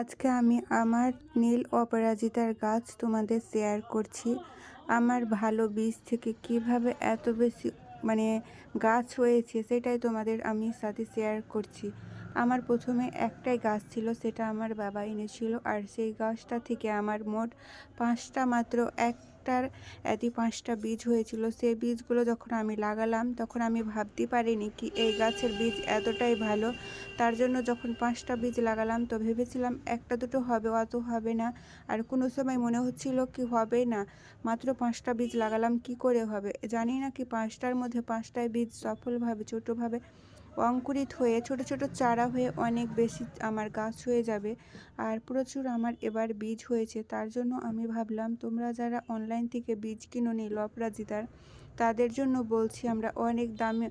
আজকে আমি আমার নীল অপরাজিতার গাছ তোমাদের শেয়ার করছি। আমার ভালো বীজ থেকে কীভাবে এত বেশি মানে গাছ হয়েছে সেটাই তোমাদের আমি সাথে শেয়ার করছি। আমার প্রথমে একটাই গাছ ছিল, সেটা আমার বাবা এনেছিল, আর সেই গাছটা থেকে আমার মোট পাঁচটা মাত্র একটার এতি পাঁচটা বীজ হয়েছিল সেই বীজগুলো যখন আমি লাগালাম, তখন আমি ভাবতে পারিনি কি এই গাছের বীজ এতটাই ভালো। তার জন্য যখন পাঁচটা বীজ লাগালাম, তো ভেবেছিলাম একটা দুটো হবে, অত হবে না। আর কোনো সময় মনে হচ্ছিল কি হবে না। মাত্র পাঁচটা বীজ লাগালাম, কি করে হবে? জানি না কি পাঁচটার মধ্যে পাঁচটায় বীজ সফলভাবে, ছোটোভাবে অঙ্কুরিত হয়ে, ছোট ছোট চারা হয়ে অনেক বেশি আমার গাছ হয়ে যাবে আর প্রচুর আমার এবার বীজ হয়েছে। তার জন্য আমি ভাবলাম, তোমরা যারা অনলাইন থেকে বীজ কিনো নি লপরাজিতার তাদের জন্য বলছি আমরা অনেক দামে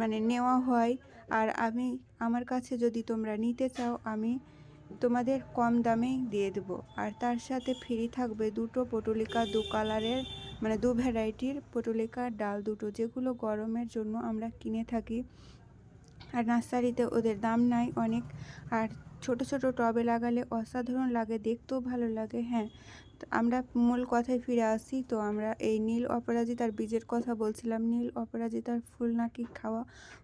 মানে নেওয়া হয়। আর আমি, আমার কাছে যদি তোমরা নিতে চাও, আমি তোমাদের কম দামেই দিয়ে দেবো। আর তার সাথে ফ্রি থাকবে দুটো পটলিকা, দু কালারের মানে দু ভ্যারাইটির পটুলিকার ডাল দুটো, যেগুলো গরমের জন্য আমরা কিনে থাকি। আর নার্সারিতে ওদের দাম নাই অনেক। আর ছোট ছোট টবে লাগালে অসাধারণ লাগে, দেখতেও ভালো লাগে হ্যাঁ। আমরা মূল কথায় ফিরে আসি, তো আমরা এই নীল অপরাজিতার বীজের কথা বলছিলাম। নীল অপরাজিতার ফুল নাকি খাওয়া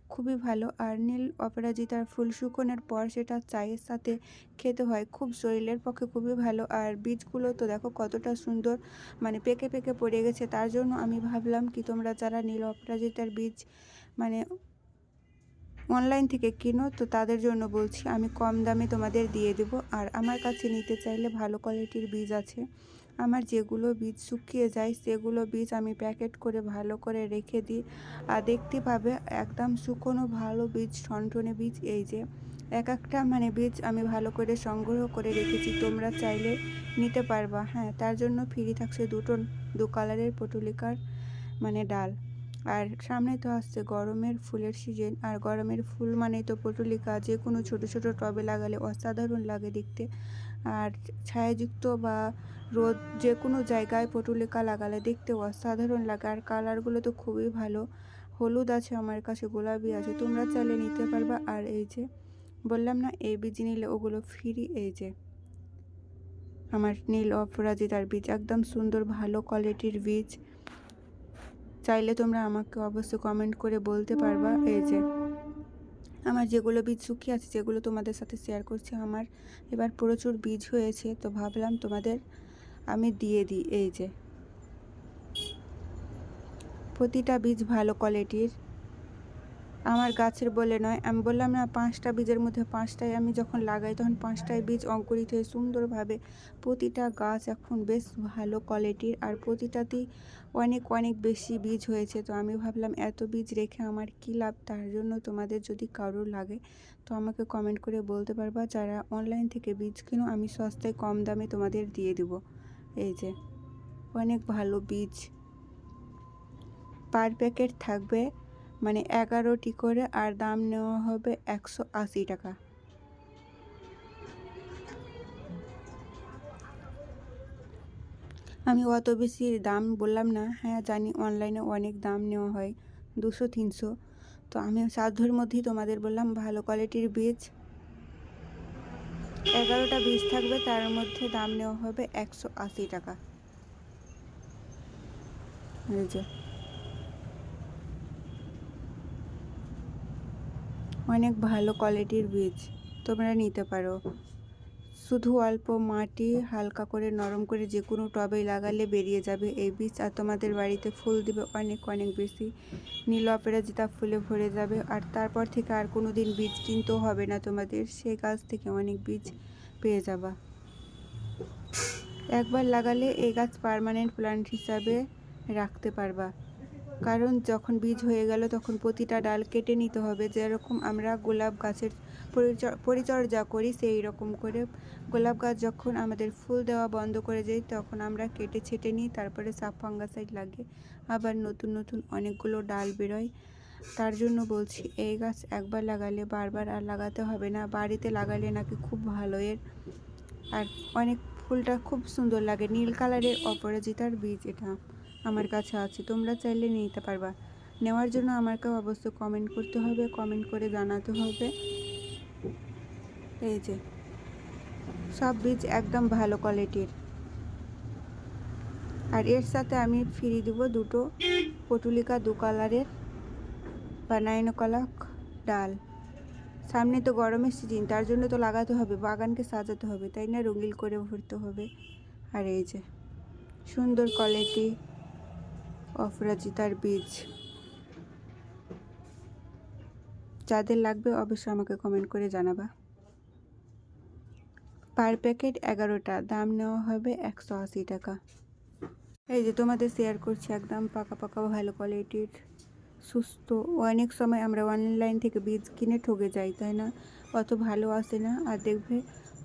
খুবই ভালো, আর নীল অপরাজিতার ফুল শুকোনোর পর সেটা চায়ের সাথে খেতে হয়, খুব শরীরের পক্ষে খুবই ভালো। আর বীজগুলো তো দেখো কতটা সুন্দর মানে পেকে পেকে পড়ে গেছে, তার জন্য আমি ভাবলাম কি তোমরা যারা নীল অপরাজিতার বীজ মানে অনলাইন থেকে কিনো, তো তাদের জন্য বলছি আমি কম দামে তোমাদের দিয়ে দেবো। আর আমার কাছে নিতে চাইলে ভালো কোয়ালিটির বীজ আছে। আমার যেগুলো বীজ শুকিয়ে যায়, সেগুলো বীজ আমি প্যাকেট করে ভালো করে রেখে দিই। আর দেখতে পাবে, একদম শুকনো ভালো বীজ ঠনঠনে বীজ, এই যে এক একটা মানে বীজ আমি ভালো করে সংগ্রহ করে রেখেছি, তোমরা চাইলে নিতে পারবা। হ্যাঁ তার জন্য ফ্রি থাকছে দুটো, দু কালারের পটুলিকার মানে ডাল। আর সামনে তো আসছে গরমের ফুলের সিজন আর গরমের ফুল মানে তো পটুলিকা। যে কোনো ছোটো ছোটো টবে লাগালে অসাধারণ লাগে দেখতে। আর ছায়াযুক্ত বা রোদ যে কোনো জায়গায় পটুলিকা লাগালে দেখতে অসাধারণ লাগে। আর কালারগুলো তো খুবই ভালো। হলুদ আছে আমার কাছে, গোলাপি আছে। তোমরা চাইলে নিতে পারবা। আর এই যে, বললাম না এই বীজ নিলে ওগুলো ফ্রি এই যে, আমার নীল অপরাজিতার বীজ। একদম সুন্দর, ভালো কোয়ালিটির বীজ। চাইলে তোমরা আমাকে অবশ্যই কমেন্ট করে বলতে পারবা। এই যে, আমার যেগুলো বীজ শুকিয়ে আছে, যেগুলো তোমাদের সাথে শেয়ার করছি, আমার এবার প্রচুর বীজ হয়েছে। তো ভাবলাম তোমাদের আমি দিয়ে দিই। এই যে, প্রতিটা বীজ ভালো কোয়ালিটির আমার গাছের বলে নয়। আমি বললাম, না, পাঁচটা বীজের মধ্যে পাঁচটায় আমি যখন লাগাই, তখন পাঁচটায় বীজ অঙ্কুরিত হয়ে সুন্দরভাবে প্রতিটা গাছ এখন বেশ ভালো কোয়ালিটির আর প্রতিটাতেই অনেক অনেক বেশি বীজ হয়েছে। তো আমি ভাবলাম, এত বীজ রেখে আমার কী লাভ? তার জন্য তোমাদের যদি কারোর লাগে, তো আমাকে কমেন্ট করে বলতে পারবা। যারা অনলাইন থেকে বীজ কিনো, আমি সস্তায় কম দামে তোমাদের দিয়ে দেবো। এই যে, অনেক ভালো বীজ। পার প্যাকেট থাকবে মানে এগারোটি করে আর দাম নেওয়া হবে একশো আশি টাকা। আমি অত বেশি দাম বললাম না হ্যাঁ জানি অনলাইনে অনেক দাম নেওয়া হয়, দুশো, তিনশো। তো আমি সাধ্যর মধ্যেই তোমাদের বললাম ভালো কোয়ালিটির বীজ। এগারোটা বীজ থাকবে, তার মধ্যে দাম নেওয়া হবে একশো আশি টাকা এই যে অনেক ভালো কোয়ালিটির বীজ তোমরা নিতে পারো। শুধু অল্প মাটি হালকা করে নরম করে যে কোনো টবে লাগালে বেরিয়ে যাবে এই বীজ আর তোমাদের বাড়িতে ফুল দিবে অনেক অনেক বেশি। নীল অপরাজিতা ফুলে ভরে যাবে আর তারপর থেকে আর কোনো দিন বীজ কিনতেও হবে না তোমাদের। সেই গাছ থেকে অনেক বীজ পেয়ে যাবা। একবার লাগালে এই গাছ পারমানেন্ট প্ল্যান্ট হিসাবে রাখতে পারবা। কারণ যখন বীজ হয়ে গেল তখন প্রতিটা ডাল কেটে নিতে হবে। যেরকম আমরা গোলাপ গাছের পরিচর্যা করি, সেই রকম করে গোলাপ গাছ যখন আমাদের ফুল দেওয়া বন্ধ করে যায় তখন আমরা কেটে ছেটে নিই, তারপরে সাপ ফাঙ্গাসাইড লাগে। আবার নতুন নতুন অনেকগুলো ডাল বেরোয়। তার জন্য বলছি, এই গাছ একবার লাগালে বারবার আর লাগাতে হবে না। বাড়িতে লাগালে নাকি খুব ভালো। এর, আর অনেক ফুলটা খুব সুন্দর লাগে। নীল কালারের অপরাজিতার বীজ এটা। আমার কাছে আছে, তোমরা চাইলে নিতে পারবা। নেওয়ার জন্য আমাকে অবশ্যই কমেন্ট করতে হবে কমেন্ট করে জানাতে হবে। এই যে, সব বীজ একদম ভালো কোয়ালিটির আর এর সাথে আমি ফ্রি দেব দুটো পটুলিকা দু কালারের বা নাইন কলাক ডাল। সামনে তো গরমের সিজন তার জন্য তো লাগাতে হবে, বাগানকে সাজাতে হবে, তাই না? রঙিল করে ভরতে হবে। আর এই যে, সুন্দর কোয়ালিটি অপরাজিতার বীজ। যাদের লাগবে অবশ্যই আমাকে কমেন্ট করে জানাবা। পার প্যাকেট এগারোটা, দাম নেওয়া হবে একশো আশি টাকা। এই যে তোমাদের শেয়ার করছি, একদম পাকা পাকা, ভালো কোয়ালিটির সুস্থ। অনেক সময় আমরা অনলাইন থেকে বীজ কিনে ঠকে যাই, তাই না? অত ভালো আসে না। আর দেখবে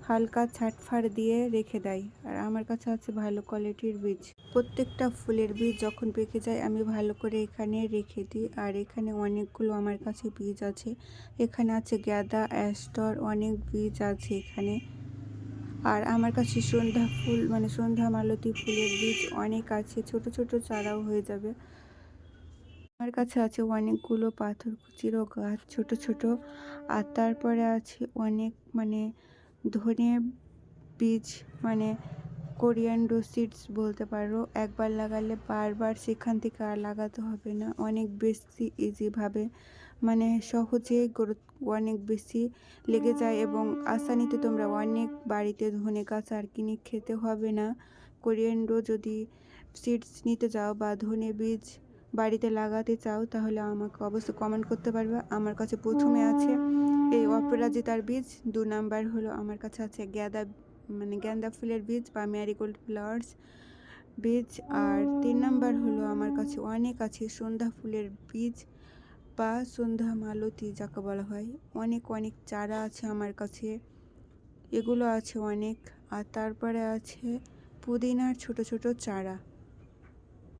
হালকা ছাটফাড় দিয়ে রেখে দেয়। আর আমার কাছে আছে ভালো কোয়ালিটির বীজ। প্রত্যেকটা ফুলের বীজ যখন পেকে যায়, আমি ভালো করে এখানে রেখে দিই। আর এখানে অনেকগুলো আমার কাছে বীজ আছে। এখানে আছে গ্যাদা, অ্যাস্টর, অনেক বীজ আছে এখানে। আর আমার কাছে সন্ধ্যা ফুল মানে সন্ধ্যা মালতী ফুলের বীজ অনেক আছে। ছোট ছোট চারাও হয়ে যাবে। আমার কাছে আছে অনেকগুলো পাথর কুচিরও গাছ, ছোট ছোট। আর তারপরে আছে অনেক মানে ধনে বীজ মানে কোরিয়ান্ডো সিডস বলতে পারো। একবার লাগালে বারবার সেখান থেকে আর লাগাতে হবে না। অনেক বেশি ইজিভাবে মানে সহজেই গ্রোথ অনেক বেশি লেগে যায় এবং আসানিতে তোমরা অনেক বাড়িতে ধনে গাছ আর কিনে খেতে হবে না। কোরিয়ান্ডো যদি সিডস নিতে যাও বা ধনে বীজ বাড়িতে লাগাতে চাও, তাহলে আমাকে অবশ্যই কমেন্ট করতে পারবে। আমার কাছে প্রথমে আছে এই অপরাজিতার বীজ। দু নাম্বার হলো আমার কাছে আছে গ্যাদা মানে গ্যান্দা ফুলের বীজ বা ম্যারিগোল্ড ফ্লাওয়ার্স বীজ। আর তিন নাম্বার হলো আমার কাছে অনেক আছে সন্ধ্যা ফুলের বীজ বা সন্ধ্যা মালতি যাকে বলা হয়। অনেক অনেক চারা আছে আমার কাছে। এগুলো আছে অনেক। আর তারপরে আছে পুদিনার ছোট ছোট চারা।